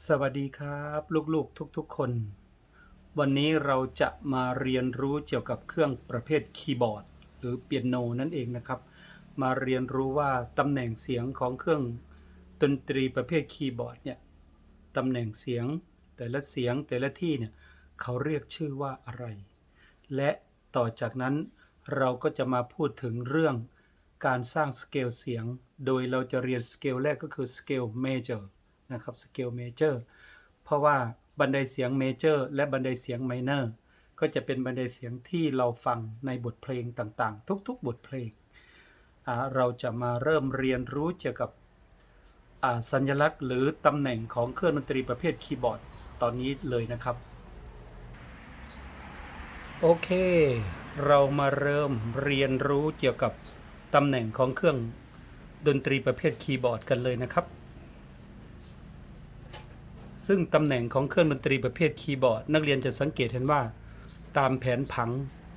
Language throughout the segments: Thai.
สวัสดีครับลูกๆทุกๆคน วันนี้เราจะมาเรียนรู้เกี่ยวกับเครื่องประเภทคีย์บอร์ด หรือเปียโนนั่นเองนะครับ มาเรียนรู้ว่าตำแหน่งเสียงของเครื่องดนตรีประเภทคีย์บอร์ดเนี่ยตำแหน่งเสียงแต่ละเสียงแต่ละที่เนี่ยเขาเรียกชื่อว่าอะไร และต่อจากนั้นเราก็จะมาพูดถึงเรื่องการสร้างสเกลเสียง โดยเราจะเรียนสเกลแรกก็คือสเกลเมเจอร์ นะครับสเกลเมเจอร์เพราะว่าบันไดเสียงเมเจอร์และบันไดเสียงไมเนอร์ก็จะเป็นบันไดเสียงที่เราฟังในบทเพลงต่างๆ ทุกๆ บทเพลง เราจะมาเริ่มเรียนรู้เกี่ยวกับสัญลักษณ์หรือตำแหน่งของเครื่องดนตรีประเภทคีย์บอร์ดตอนนี้เลยนะครับ โอเค เรามาเริ่มเรียนรู้เกี่ยวกับตำแหน่งของเครื่องดนตรีประเภทคีย์บอร์ดกันเลยนะครับ ซึ่งตำแหน่งของเครื่องดนตรีประเภทคีย์บอร์ด นักเรียนจะสังเกตเห็นว่าตามแผนผัง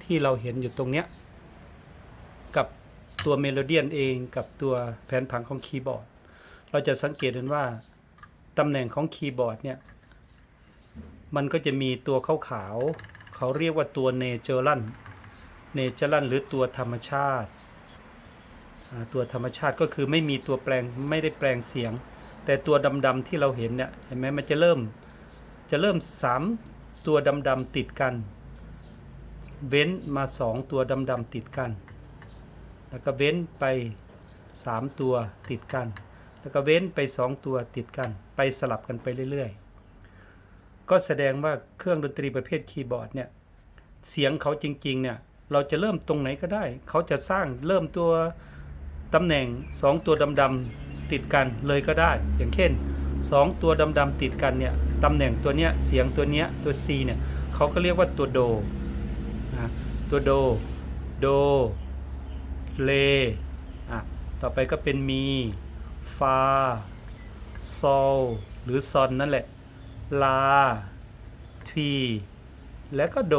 ที่เราเห็นอยู่ตรงเนี้ยกับตัวเมโลเดียนเองกับตัวแผนผังของคีย์บอร์ด เราจะสังเกตเห็นว่าตำแหน่งของคีย์บอร์ดเนี่ยมันก็จะมีตัวขาวๆเขาเรียกว่าตัวเนเจอรันเนเจอรันหรือตัวธรรมชาติ ตัวธรรมชาติก็คือไม่มีตัวแปลงไม่ได้แปลงเสียง แต่ตัวดำๆที่เราเห็นเนี่ยเห็นไหมมันจะเริ่มจะเริ่มสามตัวดำๆติดกัน เว้นมาสองตัวดำๆติดกัน แล้วก็เว้นไปสามตัวติดกัน แล้วก็เว้นไปสองตัวติดกัน ไปสลับกันไปเรื่อยๆ ก็แสดงว่าเครื่องดนตรีประเภทคีย์บอร์ดเนี่ยเสียงเขาจริงๆเนี่ยเราจะเริ่มตรงไหนก็ได้ เขาจะสร้างเริ่มตัวตำแหน่ง 2 ตัวดำๆ ติดกันเลยก็ได้ อย่างเช่น 2 ตัวดำๆติดกันเนี่ยตำแหน่งตัวเนี้ยเสียงตัวเนี้ยตัว C เนี่ยเขาก็เรียกว่าตัวโดนะตัวโด โด เลอะต่อไปก็เป็นมีฟาโซลหรือซอนนั่นแหละลาทีและก็โด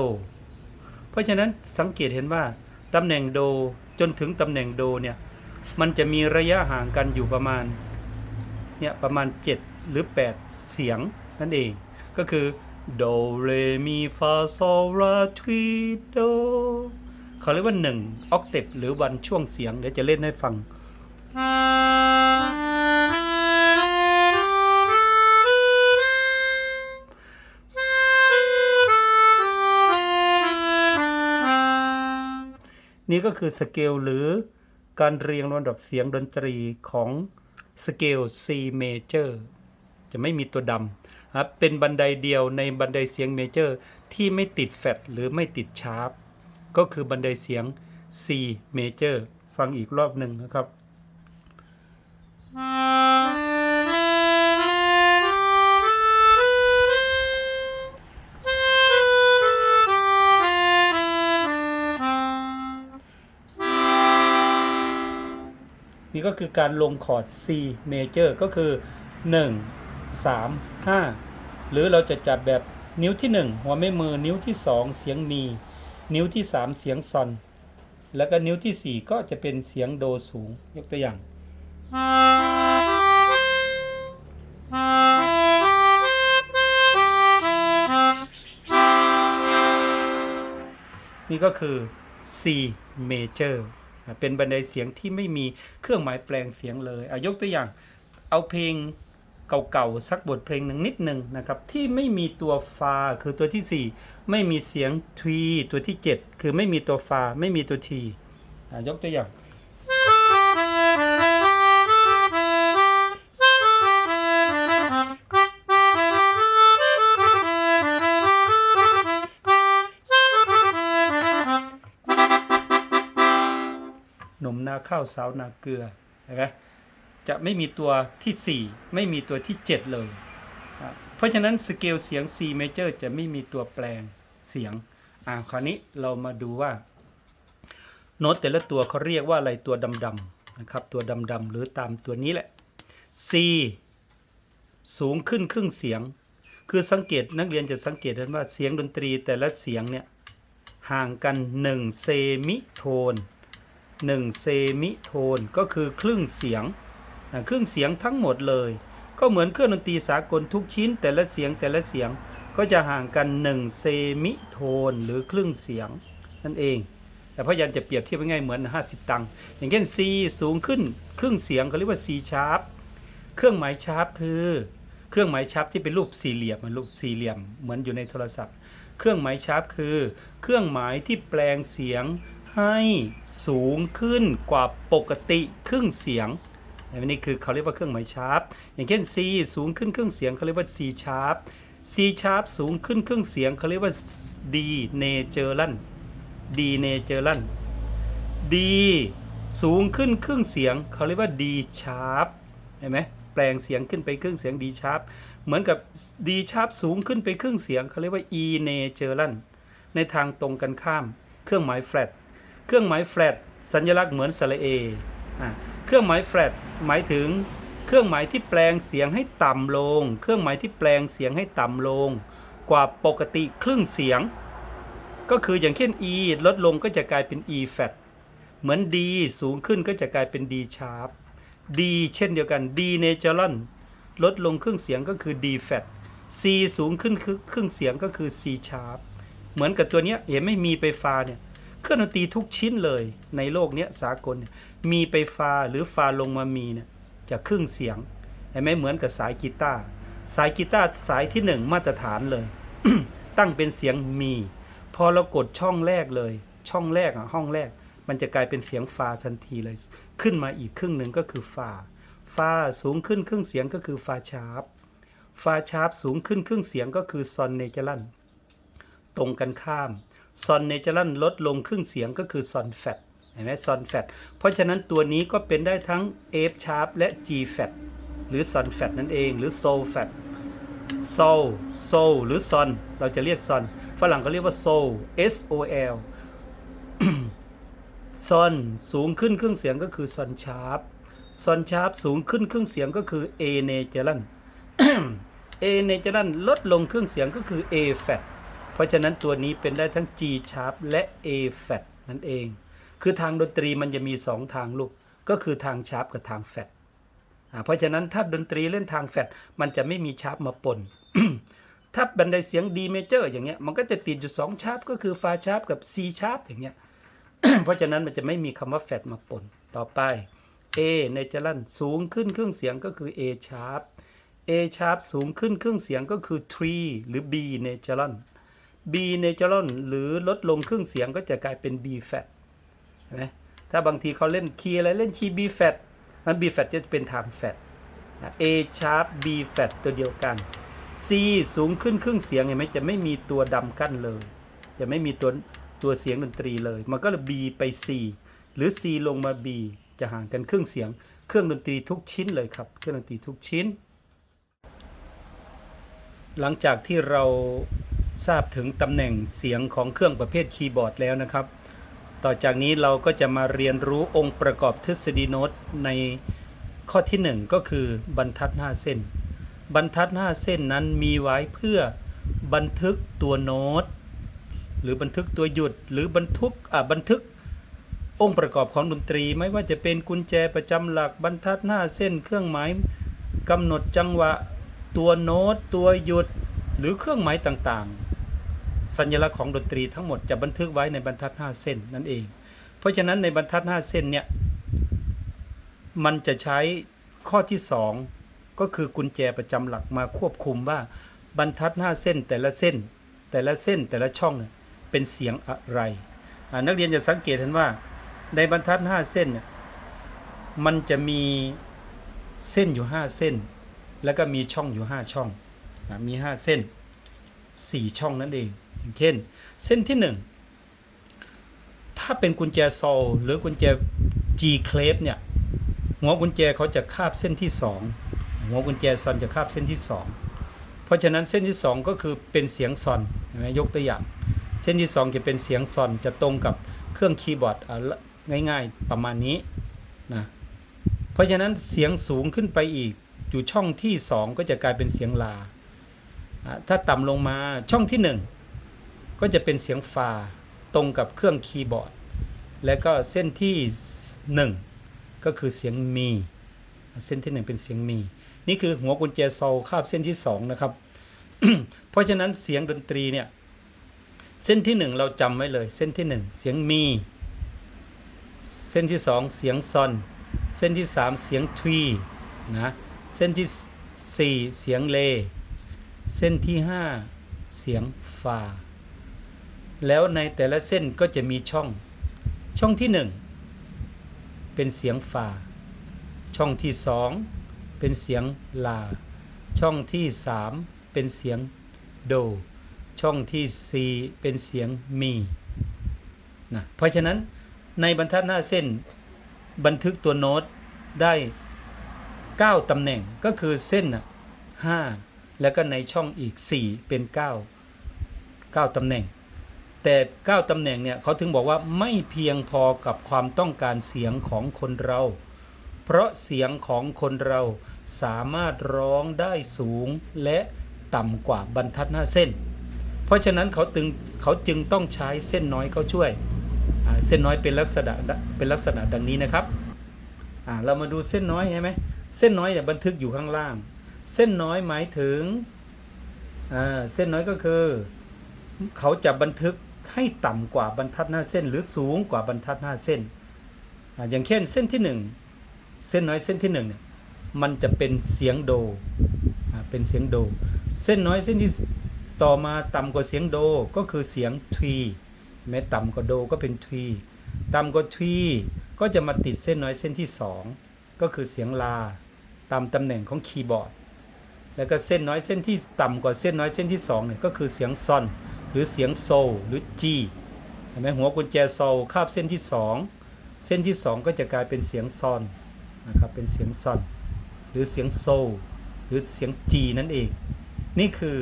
เพราะฉะนั้นสังเกตเห็นว่าตำแหน่งโดจนถึงตำแหน่งโดเนี่ย มันจะมีระยะห่างกันอยู่ประมาณเนี่ยประมาณ 7 หรือ 8 เสียงนั่นเอง ก็คือโดเรมีฟาโซลาทวีโดเขาเรียกว่า1ออกเทปหรือวันช่วงเสียง เดี๋ยวจะเล่นให้ฟัง นี่ก็คือสเกลหรือ การเรียงลำดับเสียงดนตรีของสเกล C major จะไม่มีตัวดำครับเป็นบันไดเดียวในบันไดเสียงเมเจอร์ที่ไม่ติดแฟตหรือไม่ติดชาร์ปก็คือบันไดเสียง C major ฟังอีกรอบหนึ่งนะครับ นี่ก็คือการลงคอร์ด C major ก็คือ 1 3 5 หรือเราจะจับแบบนิ้วที่ 1 หัวแม่มือนิ้วที่ 2 เสียงมี นิ้วที่ 3 เสียงซอนแล้วก็นิ้วที่ 4 ก็จะเป็นเสียงโดสูงยกตัวอย่าง นี่ก็คือ C major อะ เป็นบันไดเสียงที่ไม่มีเครื่องหมายแปลงเสียงเลยอายกตัวอย่างเอาเพลงเก่าๆสักบทเพลงหนึ่งนิดหนึ่งนะครับที่ไม่มีตัวฟาคือตัวที่ 4 ไม่มีเสียงทีตัวที่ 7 คือไม่มีตัวฟาไม่มีตัวทีอะยกตัวอย่าง ข้าวสาวนาเกลือเห็นไหมจะไม่มีตัวที่ 4 ไม่มีตัวที่ 7 เลยอะเพราะฉะนั้นสเกลเสียง C major จะไม่มีตัวแปลงเสียง อ่าคราวนี้เรามาดูว่า โน้ตแต่ละตัวเขาเรียกว่าอะไรตัวดำๆนะครับ ตัวดำๆหรือตามตัวนี้แหละ C สูงขึ้นครึ่งเสียง คือสังเกตนักเรียนจะสังเกตเห็นว่าเสียงดนตรีแต่ละเสียงเนี่ยห่างกัน 1 เซมิโทน 1 เซมิโทน ก็คือครึ่งเสียงนะครึ่งเสียงทั้งหมดเลย ก็เหมือนเครื่องดนตรีสากลทุกชิ้น แต่ละเสียงแต่ละเสียงก็จะห่างกัน 1 เซมิโทน หรือครึ่งเสียงนั่นเอง แต่พยายามจะเปรียบเทียบง่ายๆเหมือน 50 ตังค์อย่างเช่น C สูงขึ้นครึ่งเสียงเขาเรียกว่า C sharp เครื่องหมายชาร์ปคือเครื่องหมายชาร์ปที่เป็นรูปสี่เหลี่ยมมันรูปสี่เหลี่ยมเหมือนอยู่ในโทรศัพท์ เครื่องหมายชาร์ปคือ เครื่องหมายที่แปลงเสียง ให้สูงขึ้นกว่าปกติครึ่งเสียงอันนี้คือเขาเรียกว่าเครื่องหมายชาร์ปอย่างเช่น C สูงขึ้นครึ่งเสียงเขาเรียกว่า C sharp C sharp สูงขึ้นครึ่งเสียงเขาเรียกว่า D natural D natural D สูงขึ้นครึ่งเสียงเขาเรียกว่า D sharp เห็นไหมแปลงเสียงขึ้นไปครึ่งเสียง D sharp เหมือนกับ D sharp สูงขึ้นไปครึ่งเสียงเขาเรียกว่า E natural ในทางตรงกันข้าม เครื่องหมาย flat เครื่องหมาย flat สัญลักษณ์เหมือนสระเอเครื่องหมาย flat หมายถึง เครื่องหมายที่แปลงเสียงให้ต่ำลง เครื่องหมายที่แปลงเสียงให้ต่ำลง กว่าปกติครึ่งเสียง ก็คืออย่างเช่น E ลดลงก็จะกลายเป็น E flat เหมือน D สูงขึ้นก็จะกลายเป็น D sharp D เช่นเดียวกัน D natural ลดลงครึ่งเสียงก็คือ D flat C สูงขึ้นครึ่งเสียงก็คือ C sharp เหมือนกับตัวเนี้ยเห็นไม่มีไปฟาเนี่ย เครื่องดนตรีทุกชิ้นเลยในโลกเนี้ยสากลมีไปฟาหรือฟาลงมามีเนี่ยจะครึ่งเสียงเห็นไหมเหมือนกับสายกีตาร์สายกีตาร์สายที่หนึ่งมาตรฐานเลย ตั้งเป็นเสียงมี พอเรากดช่องแรกเลย ช่องแรกอะห้องแรก มันจะกลายเป็นเสียงฟาทันทีเลย ขึ้นมาอีกครึ่งหนึ่งก็คือฟาฟาสูงขึ้นครึ่งเสียงก็คือฟาชาร์ปฟาชาร์ปสูงขึ้นครึ่งเสียงก็คือซอนเนเจลันตรงกันข้าม ซอนเนเจลันลดลงครึ่งเสียงก็คือซอนแฟตเห็นไหมซอนแฟตเพราะฉะนั้นตัวนี้ก็เป็นได้ทั้ง F sharp และ G flat หรือซอนแฟตนั่นเอง หรือโซลแฟตโซลโซลหรือซอนเราจะเรียกซอนฝรั่งเขาเรียกว่าโซล S O L ซอนสูงขึ้นครึ่งเสียงก็คือซอนชาร์ปซอนชาร์ปสูงขึ้นครึ่งเสียงก็คือ A natural A natural ลดลงครึ่งเสียงก็คือ A flat เพราะฉะนั้นตัวนี้เป็นได้ทั้ง G sharp และ A flat นั่นเอง คือทางดนตรีมันจะมีสองทางลูก ก็คือทางชาร์ปกับทางแฟตเพราะฉะนั้นถ้าดนตรีเล่นทางแฟดมันจะไม่มีชาร์ปมาปน ถ้าบันไดเสียง D major อย่างเงี้ย มันก็จะติดอยู่สองชาร์ปก็คือฟาชาร์ปกับ C ชาร์ปอย่างเงี้ย เพราะฉะนั้นมันจะไม่มีคำว่าแฟดมาปน ต่อไป A ในจรันสูงขึ้นครึ่งเสียงก็คือ A sharp A sharp สูงขึ้นครึ่งเสียงก็คือ tree หรือ B natural B natural หรือลดลงครึ่งเสียงก็จะกลายเป็น B flat เห็นไหมถ้าบางทีเขาเล่นคีย์อะไร เล่นคีย์ B flat นั้น B flat จะเป็นทาง flat นะ A sharp B flat ตัวเดียวกัน C สูงขึ้นครึ่งเสียงเห็นไหมจะไม่มีตัวดำกั้นเลย จะไม่มีตัวตัวเสียงดนตรีเลย มันก็เลย B ไป C หรือ C ลงมา B จะห่างกันครึ่งเสียง เครื่องดนตรีทุกชิ้นเลยครับ เครื่องดนตรีทุกชิ้น หลังจากที่เรา ทราบถึงตำแหน่งเสียงของเครื่องประเภทคีย์บอร์ดแล้วนะครับ ต่อจากนี้เราก็จะมาเรียนรู้องค์ประกอบทฤษฎีโน้ตในข้อที่ 1 ก็คือบรรทัด 5 เส้น บรรทัด 5 เส้นนั้นมีไว้เพื่อบันทึกตัวโน้ต หรือบันทึกตัวหยุดหรือบันทึกอ่าบันทึกองค์ประกอบของดนตรี ไม่ว่าจะเป็นกุญแจประจำหลักบรรทัด 5 เส้น เครื่องหมายกำหนดจังหวะตัวโน้ต ตัวหยุดหรือเครื่องหมายต่างๆ สัญลักษณ์ของดนตรีทั้งหมดจะบันทึกไว้ในบรรทัด 5 เส้นนั่นเอง เพราะฉะนั้นในบรรทัด 5 เส้นเนี่ยมันจะใช้ข้อที่ 2 ก็คือกุญแจประจำหลักมาควบคุมว่าบรรทัด 5 เส้นแต่ละเส้น แต่ละเส้นแต่ละช่องเป็นเสียงอะไร นักเรียนจะสังเกตเห็นว่าในบรรทัด 5 เส้นเนี่ยมันจะมีเส้นอยู่ 5 เส้น แล้วก็มีช่องอยู่ 5 ช่อง มี 5 เส้น 4 ช่องนั่นเอง เช่น เส้นที่ 1 ถ้าเป็นกุญแจโซลหรือกุญแจ G เคลฟเนี่ย หัวกุญแจเขาจะคาบเส้นที่ 2 หัวกุญแจซอนจะคาบเส้นที่ 2 เพราะฉะนั้นเส้นที่ 2 ก็คือเป็นเสียงซอนเห็นไหมยกตัวอย่าง เส้นที่ 2 จะเป็นเสียงซอนจะตรงกับเครื่องคีย์บอร์ดง่ายๆประมาณนี้นะเพราะฉะนั้นเสียงสูงขึ้นไปอีกอยู่ช่องที่ 2 ก็จะกลายเป็นเสียงลา ถ้าต่ำลงมาช่องที่ 1 ก็จะเป็นเสียงฟาตรงกับเครื่องคีย์บอร์ด แล้วก็เส้นที่ 1 ก็คือเสียงมี เส้นที่ 1 เป็นเสียงมี นี่คือหัวกุญแจโซลคาบเส้นที่สองนะครับ เพราะฉะนั้นเสียงดนตรีเนี่ย เส้นที่หนึ่งเราจำไว้เลย เส้นที่หนึ่งเสียงมี เส้นที่สองเสียงซอน เส้นที่สามเสียงทวีนะเส้นที่สี่เสียงเล เส้นที่ห้าเสียงฟา แล้วในแต่ละเส้นก็จะมีช่อง ช่องที่หนึ่งเป็นเสียงฟาช่องที่สองเป็นเสียงลา ช่องที่สามเป็นเสียงโด ช่องที่สี่เป็นเสียงมีนะเพราะฉะนั้นในบรรทัดหน้าเส้นบันทึกตัวโน้ตได้ 9 ตำแหน่งก็คือเส้นน่ะ5แล้วก็ในช่องอีก 4 เป็น 9 9 ตำแหน่ง แต่ 9 ตำแหน่งเนี่ยเขาถึงบอกว่าไม่เพียงพอกับความต้องการเสียงของคนเรา เพราะเสียงของคนเราสามารถร้องได้สูงและต่ำกว่าบรรทัดหน้าเส้น เพราะฉะนั้นเขาตึงเขาจึงต้องใช้เส้นน้อยเขาช่วย เส้นน้อยเป็นลักษณะเป็นลักษณะดังนี้นะครับอ่าเรามาดูเส้นน้อยใช่ไหมเส้นน้อยเนี่ยบันทึกอยู่ข้างล่าง เส้นน้อยหมายถึงอ่าเส้นน้อยก็คือ เขาจะบันทึก ให้ต่ำกว่าบรรทัดหน้าเส้น หรือสูงกว่าบรรทัดหน้าเส้น อย่างเช่นเส้นที่หนึ่งเส้นน้อยเส้นที่หนึ่งเนี่ยมันจะเป็นเสียงโดเป็นเสียงโด เส้นน้อยเส้นที่ต่อมาต่ำกว่าเสียงโดก็คือเสียงทวีแม้ต่ำกว่าโดก็เป็นทวีต่ำกว่าทวีก็จะมาติดเส้นน้อยเส้นที่สองก็คือเสียงลาตามตำแหน่งของคีย์บอร์ด แล้วก็เส้นน้อยเส้นที่ต่ำกว่าเส้นน้อยเส้นที่สองเนี่ยก็คือเสียงซอน รือเสียงโซลหรือจีเห็นไหมหัวกุญแจโซลคาบเส้นที่สองเส้นที่สองก็จะกลายเป็นเสียงซอนนะครับเป็นเสียงซอนหรือเสียงโซลหรือเสียงจีนั่นเอง นี่คือ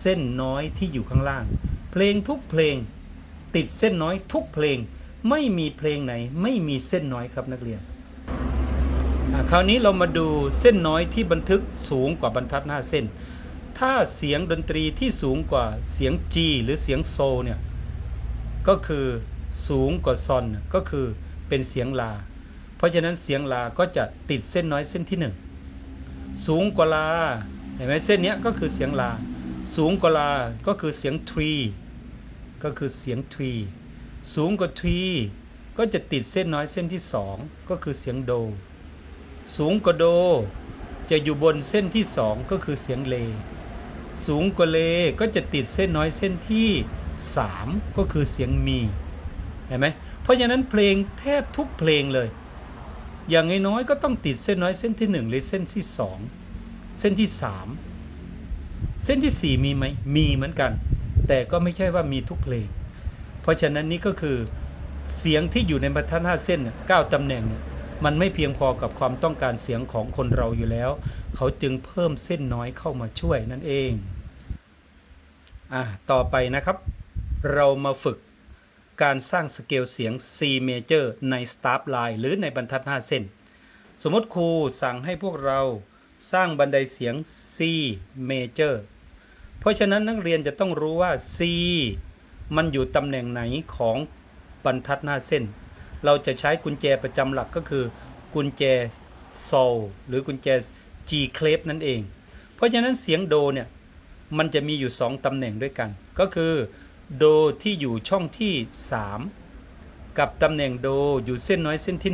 เส้นน้อยที่อยู่ข้างล่าง เพลงทุกเพลงติดเส้นน้อยทุกเพลงไม่มีเพลงไหนไม่มีเส้นน้อยครับนักเรียนคราวนี้เรามาดูเส้นน้อยที่บันทึกสูงกว่าบรรทัดหน้าเส้น ถ้าเสียงดนตรีที่สูงกว่าเสียง G หรือเสียงโซเนี่ยก็คือสูงกว่าซอนก็คือเป็นเสียงลา เพราะฉะนั้นเสียงลาก็จะติดเส้นน้อยเส้นที่หนึ่งสูงกว่าลาเห็นไหมเส้นนี้ก็คือเสียงลา สูงกว่าลาก็คือเสียงทรีก็คือเสียงทรีสูงกว่าทรีก็จะติดเส้นน้อยเส้นที่สองก็คือเสียงโด สูงกว่าโด จะอยู่บนเส้นที่สองก็คือเสียงเล สูงกว่าเลก็จะติดเส้นน้อยเส้นที่สามก็คือเสียงมีเห็นไหมเพราะฉะนั้นเพลงแทบทุกเพลงเลย อย่างน้อยก็ต้องติดเส้นน้อยเส้นที่หนึ่งหรือเส้นที่สองเส้นที่สามเส้นที่สี่มีไหมมีเหมือนกัน แต่ก็ไม่ใช่ว่ามีทุกเพลง เพราะฉะนั้นนี่ก็คือเสียงที่อยู่ในบรรทัดห้าเส้นน่ะเก้าตำแหน่งเนี่ย มันไม่เพียงพอกับความต้องการเสียงของคนเราอยู่แล้ว เขาจึงเพิ่มเส้นน้อยเข้ามาช่วยนั่นเองอะต่อไปนะครับ เรามาฝึกการสร้างสเกลเสียง C major ใน staff line หรือในบรรทัด 5 เส้น สมมติครูสั่งให้พวกเราสร้างบันไดเสียง C major เพราะฉะนั้นนักเรียนจะต้องรู้ว่า C มันอยู่ตำแหน่งไหนของบรรทัดหน้าเส้น เราจะใช้กุญแจประจำหลักก็คือกุญแจโซลหรือกุญแจ G clef นั่นเอง เพราะฉะนั้นเสียงโดเนี่ยมันจะมีอยู่ 2ตำแหน่งด้วยกัน ก็คือโดที่อยู่ช่องที่ 3 กับตำแหน่งโดอยู่เส้นน้อยเส้นที่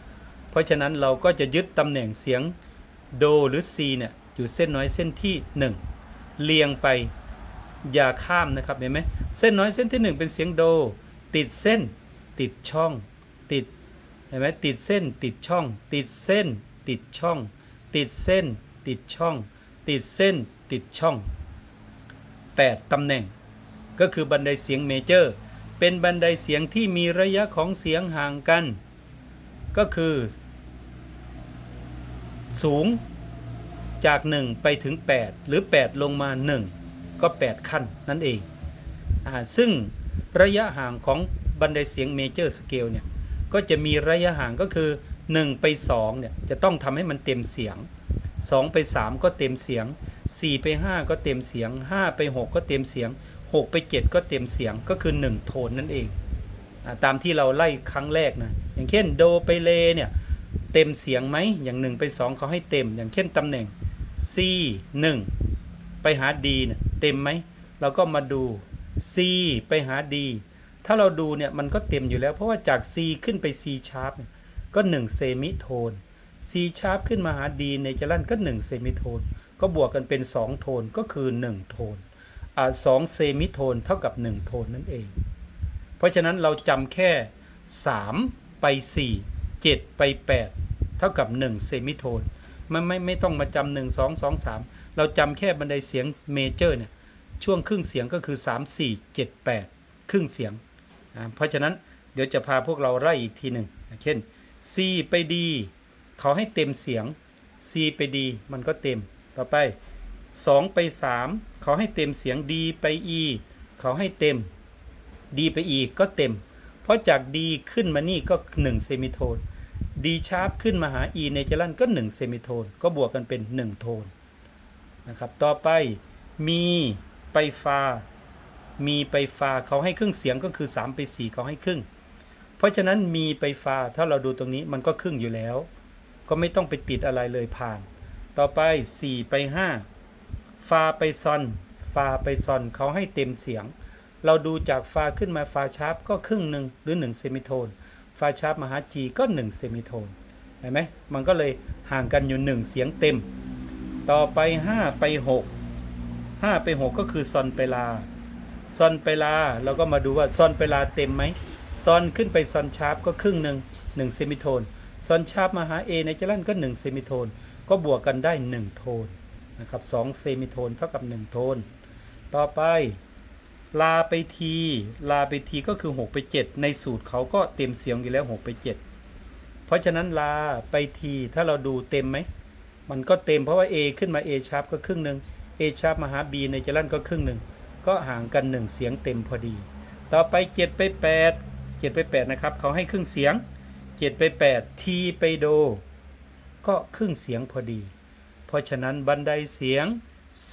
1 เพราะฉะนั้นเราก็จะยึดตำแหน่งเสียงโดหรือ C เนี่ยอยู่เส้นน้อยเส้นที่ 1เรียงไปอย่าข้ามนะครับเห็นไหมเส้นน้อยเส้นที่ 1 เป็นเสียงโด ติดเส้นติดช่อง ติดเห็นไหมติดเส้นติดช่อง ติดเส้น ติดช่อง ติดเส้น ติดช่อง ติดเส้น ติดช่อง 8 ตำแหน่ง ก็คือบันไดเสียงเมเจอร์ เป็นบันไดเสียงที่มีระยะของเสียงห่างกัน ก็คือ สูงจาก 1 ไปถึง 8 หรือ 8 ลงมา 1 ก็ 8 ขั้นนั่นเองอซึ่งระยะห่างของบันไดเสียงเมเจอร์สเกลเนี่ย ก็จะมีระยะห่างก็คือ 1 ไป2เนี่ยจะต้องทำให้มันเต็มเสียง 2 ไป 3 ก็เต็มเสียง 4 ไป 5 ก็เต็มเสียง 5 ไป 6 ก็เต็มเสียง 6 ไป 7 ก็เต็มเสียงก็คือ 1 โทนนั่นเองอตามที่เราไล่ครั้งแรกนะอย่างเช่นโดไปเลเนี่ยเต็มเสียงไหมอย่าง1ไป2เขาให้เต็ม อย่างเช่นตำแหน่ง C 1 ไปหา D เนี่ยเต็มไหมเราก็มาดู C ไปหา D ถ้าเราดูเนี่ยมันก็เต็มอยู่แล้ว เพราะว่าจาก C ขึ้นไป C sharp ก็1เซมิโทน C sharp ขึ้นมาหา D ในจรันก็1เซมิโทน ก็บวกกันเป็น 2 โทนก็คือ 1 โทนอ่า2เซมิโทนเท่ากับ 1 โทนนั่นเอง เพราะฉะนั้นเราจำแค่ 3 ไป 4 7 ไป 8 เท่ากับ 1 เซมิโทนไม่ไม่ไม่ต้องมาจำหนึ่งสองสองสามเราจำแค่บันไดเสียงเมเจอร์เนี่ยช่วงครึ่งเสียงก็คือ 3 4 7 8 ครึ่งเสียง เพราะฉะนั้นเดี๋ยวจะพาพวกเราไล่อีกทีหนึ่งเช่น C ไป D เขาให้เต็มเสียง C ไป D มันก็เต็ม ต่อไป 2 ไป 3 เขาให้เต็มเสียง D ไป E เขาให้เต็ม D ไป E ก็เต็ม เพราะจาก D ขึ้นมานี่ก็ 1 เซมิโทน D sharp ขึ้นมาหา E เนเจรันก็ 1 เซมิโทน ก็บวกกันเป็น 1 โทนนะครับ ต่อไปมีไปฟา มีไปฟาเขาให้ครึ่งเสียงก็คือ 3 ไป 4 เขาให้ครึ่ง เพราะฉะนั้นมีไปฟาถ้าเราดูตรงนี้มันก็ครึ่งอยู่แล้ว ก็ไม่ต้องไปติดอะไรเลยผ่าน ต่อไป 4 ไป 5 ฟาไปซอน ฟาไปซอนเขาให้เต็มเสียง เราดูจากฟาขึ้นมาฟาชาร์ปก็ครึ่งหนึ่งหรือ1เซมิโทน ฟาชาร์ปมาหาจีก็1เซมิโทนเห็นไหมมันก็เลยห่างกันอยู่ 1 เสียงเต็ม ต่อไป 5 ไป 6 5 ไป 6 ก็คือซอนไปลา ซอนไปลาเราก็มาดูว่าซอนไปลาเต็มไหมซอนขึ้นไปซอนชาร์ปก็ครึ่งหนึ่ง1เซมิโทนซอนชาร์ปมาหา A ในจรันก็1เซมิโทนก็บวกกันได้ 1 โทนนะครับ2เซมิโทนเท่ากับ 1 โทน ต่อไปลาไปทีลาไปทีก็คือ 6 ไป 7 ในสูตรเขาก็เต็มเสียงอยู่แล้ว 6 ไป 7 เพราะฉะนั้นลาไปทีถ้าเราดูเต็มไหม มันก็เต็มเพราะว่า A ขึ้นมา A ชาร์ปก็ครึ่งหนึ่ง A ชาร์ปมาหา B ในจรันก็ครึ่งหนึ่ง ก็ห่างกัน1เสียงเต็มพอดี ต่อไป7ไป8 7ไป8นะครับเขาให้ครึ่งเสียง7ไป8ทีไปโด ก็ครึ่งเสียงพอดี เพราะฉะนั้นบันไดเสียง C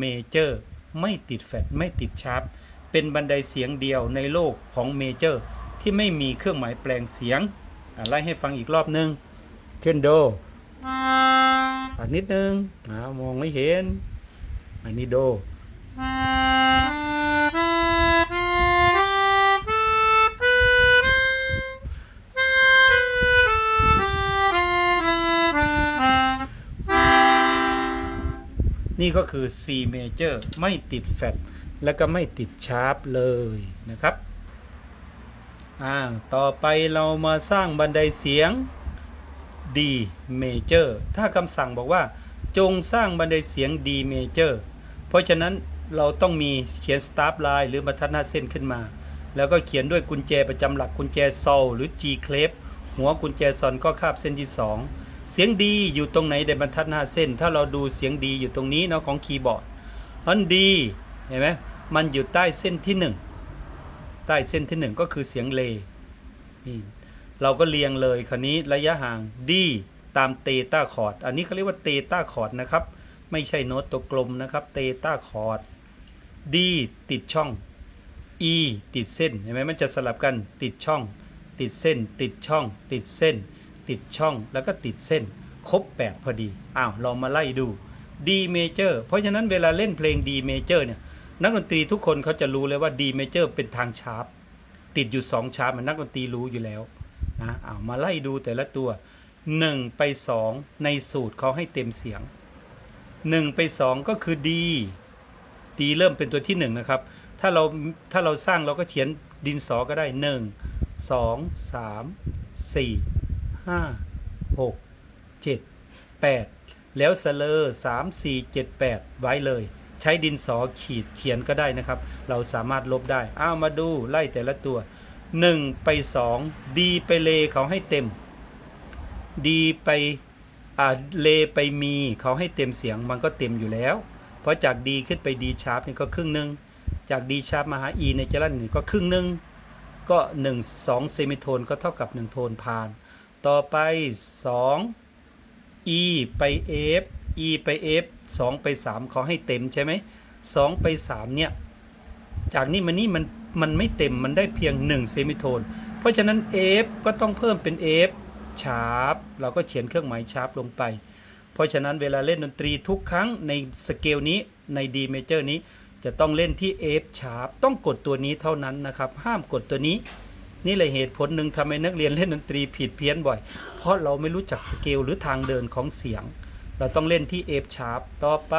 major ไม่ติดแฟดไม่ติดชาร์ปเป็นบันไดเสียงเดียวในโลกของเมเจอร์ที่ไม่มีเครื่องหมายแปลงเสียงไล่ให้ฟังอีกรอบหนึ่งเช่นโดอันนิดนึงมองไม่เห็น อันนี้โด นี่ก็คือ C major ไม่ติดแฟดแล้วก็ไม่ติดชาร์ปเลยนะครับอ่าต่อไปเรามาสร้างบันไดเสียง D major ถ้าคำสั่งบอกว่าจงสร้างบันไดเสียง D major เพราะฉะนั้นเราต้องมีเขียน start line หรือบรรทัดหน้าเส้นขึ้นมา แล้วก็เขียนด้วยกุญแจประจำหลักกุญแจโซลหรือ G clef หัวกุญแจซอนก็คาบเส้นที่2 เสียงดีอยู่ตรงไหนในบรรทัดหน้าเส้น ถ้าเราดูเสียงดีอยู่ตรงนี้เนาะของคีย์บอร์ดอันดีเห็นไหมมันอยู่ใต้เส้นที่ 1 ใต้เส้นที่ 1 ก็คือเสียงเลนี่เราก็เรียงเลยคราวนี้ระยะห่างดีตามเตต้าคอร์ดอันนี้เขาเรียกว่าเตต้าคอร์ดนะครับ ไม่ใช่โน้ตตัวกลมนะครับเตต้าคอร์ดดีติดช่อง E ติดเส้นเห็นไหมมันจะสลับกันติดช่อง ติดเส้น ติดช่อง ติดเส้น ติดช่องแล้วก็ติดเส้น ครบ 8 พอดี อ้าวเรามาไล่ดู D major เพราะฉะนั้นเวลาเล่นเพลง D major เนี่ยนักดนตรีทุกคนเขาจะรู้เลยว่า D major เป็นทางชาร์ปติดอยู่ 2 ชาร์ปมันนักดนตรีรู้อยู่แล้วนะอ้าวมาไล่ดูแต่ละตัว 1 ไป 2 ในสูตรเขาให้เต็มเสียง 1 ไป 2 ก็คือ D D เริ่มเป็นตัวที่ 1 นะครับ ถ้าเราถ้าเราสร้างเราก็เขียนดินสอก็ได้ 1 2 3 4 5 6 7 8แปดแล้วสเลอร์3 4 7 8ไว้เลย ใช้ดินสอขีดเขียนก็ได้นะครับ เราสามารถลบได้อ้าวมาดูไล่แต่ละตัว 1 ไป 2 ดีไปเลเขาให้เต็ม ดีไปอ่าเลไปมีเขาให้เต็มเสียงมันก็เต็มอยู่แล้ว เพราะจากดีขึ้นไปดีชาร์ปนี่ก็ครึ่งหนึ่งจากดีชาร์ปมาหา E ในจรันนี่ก็ครึ่งหนึ่งก็ 1 2เซมิโทนก็เท่ากับ 1 โทนผ่าน ต่อไป 2 E ไป F E ไป F 2 ไป 3ขาให้เต็มใช่ไหม2ไป 3 เนี่ย จากนี้มานี่มันมันไม่เต็มมันได้เพียง 1 เซมิโทน เพราะฉะนั้น F ก็ต้องเพิ่มเป็น F ชาร์ปเราก็เขียนเครื่องหมายชาร์ปลงไป เพราะฉะนั้นเวลาเล่นดนตรีทุกครั้งในสเกลนี้ใน D major นี้จะต้องเล่นที่ F sharp ต้องกดตัวนี้เท่านั้นนะครับ ห้ามกดตัวนี้ นี่เลยเหตุผลหนึ่งทำให้นักเรียนเล่นดนตรีผิดเพี้ยนบ่อย เพราะเราไม่รู้จักสเกลหรือทางเดินของเสียง เราต้องเล่นที่ F sharp ต่อไป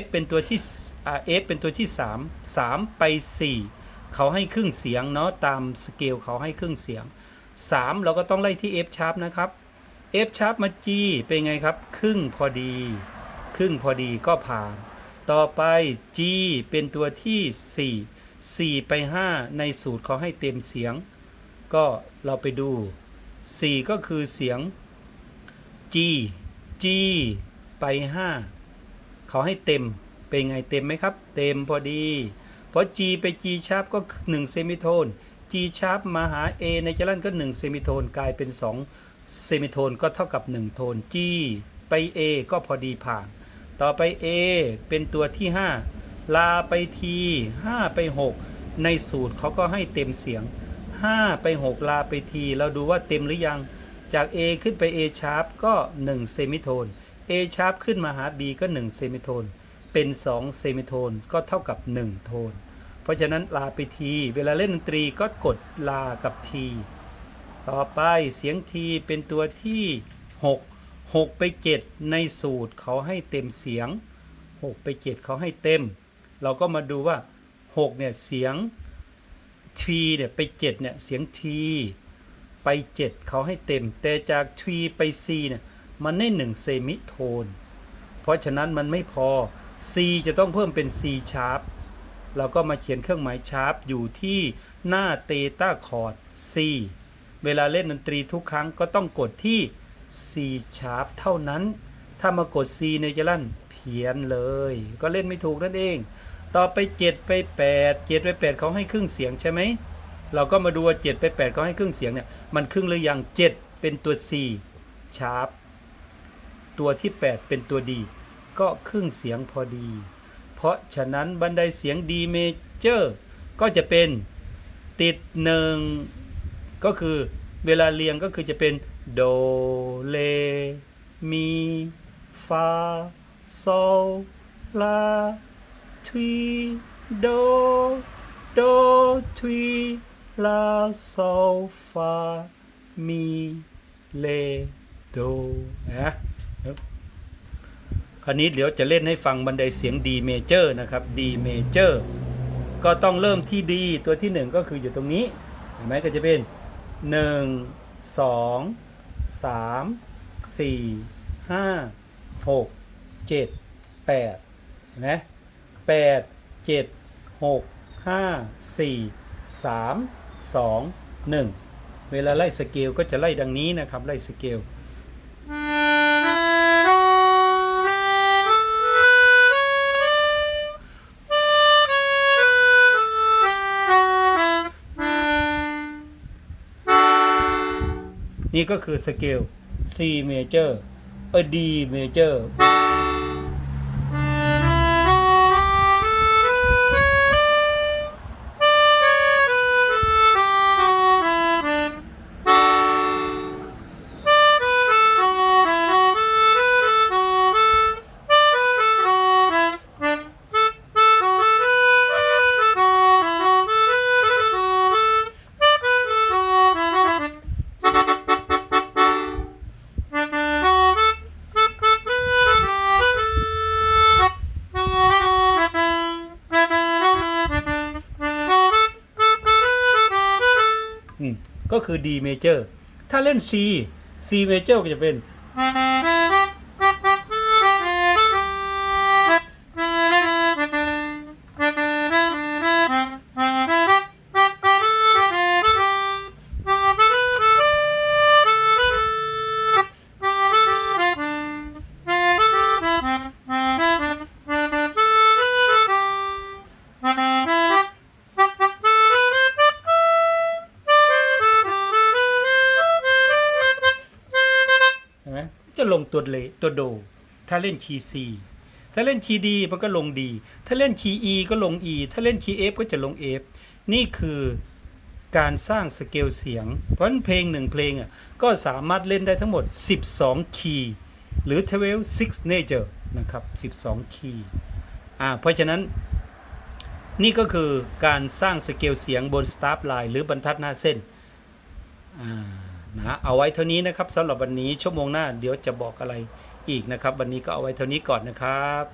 F เป็นตัวที่อ่า F เป็นตัวที่ 3 3 ไป 4 เขาให้ครึ่งเสียงเนาะตามสเกลเขาให้ครึ่งเสียง 3 เราก็ต้องไล่ที่ F sharp นะครับ F sharp มา G เป็นไงครับ ครึ่งพอดี ครึ่งพอดีก็ผ่าน ต่อไป G เป็นตัวที่ 4 4 ไป 5 ในสูตรเขาให้เต็มเสียง ก็เราไปดู 4 ก็คือเสียง G G ไป 5 เขาให้เต็ม เป็นไงเต็มไหมครับ เต็มพอดี เพราะ G ไป G sharp ก็1เซมิโทน G sharp มาหา A ในจรันก็1เซมิโทนกลายเป็น 2 เซมิโทนก็เท่ากับ 1 โทน G ไป A ก็พอดีผ่าน ต่อไป A เป็นตัวที่ 5 ลาไป T 5ไป6ในสูตรเขาก็ให้เต็มเสียง5ไป6ลาไป T เราดูว่าเต็มหรือยังจาก A ขึ้นไป A sharp ก็1เซมิโทน A sharp ขึ้นมาหา B ก็1เซมิโทน เป็น2เซมิโทนก็เท่ากับ 1 โทน เพราะฉะนั้นลาไป T เวลาเล่นดนตรีก็กดลากับ T ต่อไปเสียง T เป็นตัวที่ 6 6 ไป 7 ในสูตรเขาให้เต็มเสียง 6 ไป 7 เขาให้เต็ม เราก็มาดูว่า 6 เนี่ย เสียง T เนี่ย ไป 7 เนี่ย เสียง T ไป 7 เขาให้เต็ม แต่จาก T ไป C เนี่ย มันได้1เซมิโทน เพราะฉะนั้นมันไม่พอ C จะต้องเพิ่มเป็น C sharp เราก็มาเขียนเครื่องหมายชาร์ปอยู่ที่หน้าเตต้าคอร์ด C เวลาเล่นดนตรีทุกครั้งก็ต้องกดที่ C sharp เท่านั้น ถ้ามากด C ในจะลั่น เขียนเลย ก็เล่นไม่ถูกนั่นเอง ต่อไป 7 ไป 8 7 ไป 8เขาให้ครึ่งเสียงใช่ไหม เราก็มาดูว่า 7 ไป 8เขาให้ครึ่งเสียงเนี่ยมันครึ่งหรือยัง 7 เป็นตัว C sharp ตัวที่ 8 เป็นตัว D ก็ครึ่งเสียงพอดี เพราะฉะนั้นบันไดเสียง D major ก็จะเป็นติดหนึ่งก็คือเวลาเรียงก็คือจะเป็นโดเลมีฟา โซลาทวีโดโดทวีลาโซฟามีเลโดนะคราวนี้เดี๋ยวจะเล่นให้ฟังบันไดเสียง D major นะครับ D major ก็ต้องเริ่มที่ D ตัวที่ 1 ก็คืออยู่ตรงนี้เห็นไหมก็จะเป็น 1 2 3 4 5 6 7 8เห็นไหม8 7 6 5 4 3 2 1เวลาไล่สเกลก็จะไล่ดังนี้นะครับ ไล่สเกลนี่ก็คือสเกล C major เออ D major คือ D major ถ้าเล่น C C major ก็จะเป็น ตัวเลตัวโด ถ้าเล่นคีย์ซีถ้าเล่นคีย์ดีมันก็ลงดี ถ้าเล่นคีย์อีก็ลง E ถ้าเล่นคีย์ F ก็จะลง F นี่คือการสร้างสเกลเสียง เพราะะนั้นเพลงหนึ่งเพลงอะก็สามารถเล่นได้ทั้งหมด 12 คีย์หรือ12 signature นะครับ 12 คีย์อ่าเพราะฉะนั้นนี่ก็คือการสร้างสเกลเสียงบน Staff Line หรือบรรทัดหน้าเส้นอ่า นะเอาไว้เท่านี้นะครับสำหรับวันนี้ชั่วโมงหน้าเดี๋ยวจะบอกอะไรอีกนะครับ วันนี้ก็เอาไว้เท่านี้ก่อนนะครับ